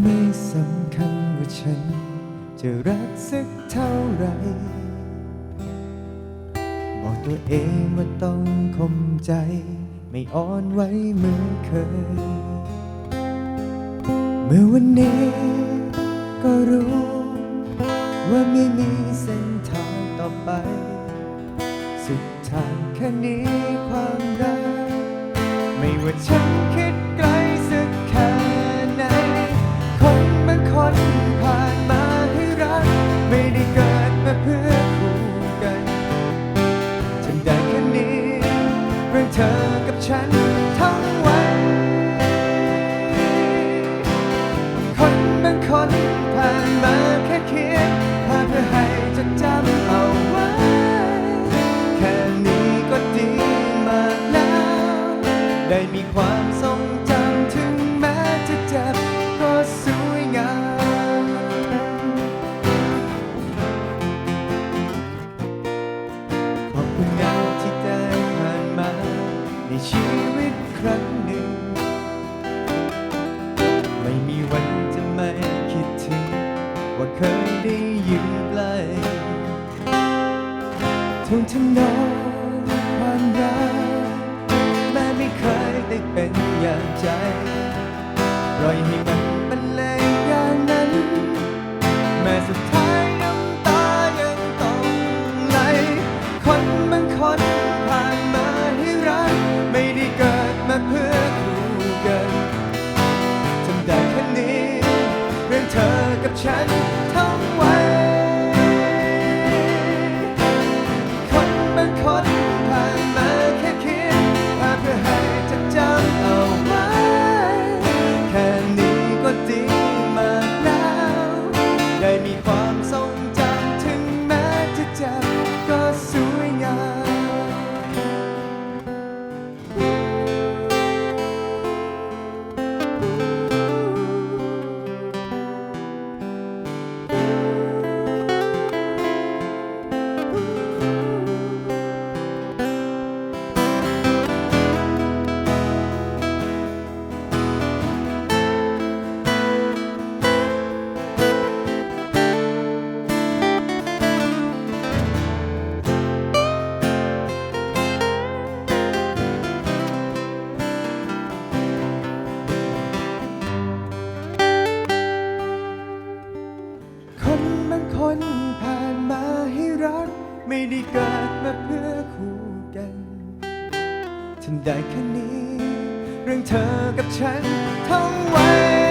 ไม่สำคัญว่าฉัน จะรักสักเท่าไร บอกตัวเองว่าต้องคมใจ ไม่อ่อนไหวเหมือนเคย เมื่อวันนี้ก็รู้ ว่าไม่มีเส้นทางต่อไป สุดทางแค่นี้ความรัก ไม่ว่าฉันคิด เธอกับฉันทั้งวัน คนบางคนผ่านมาแค่เขียนภาพเพื่อให้จดจำเอาไว้ แค่นี้ก็ดีมากแล้ว ได้มีความทรง ว่าเคยได้ยืนใกล้ทุ่งทำน เธอกับฉันทั้งวัน ไม่ได้เกิดมาเพื่อคู่กันทำได้แค่นี้ เรื่องเธอกับฉันท่องไว้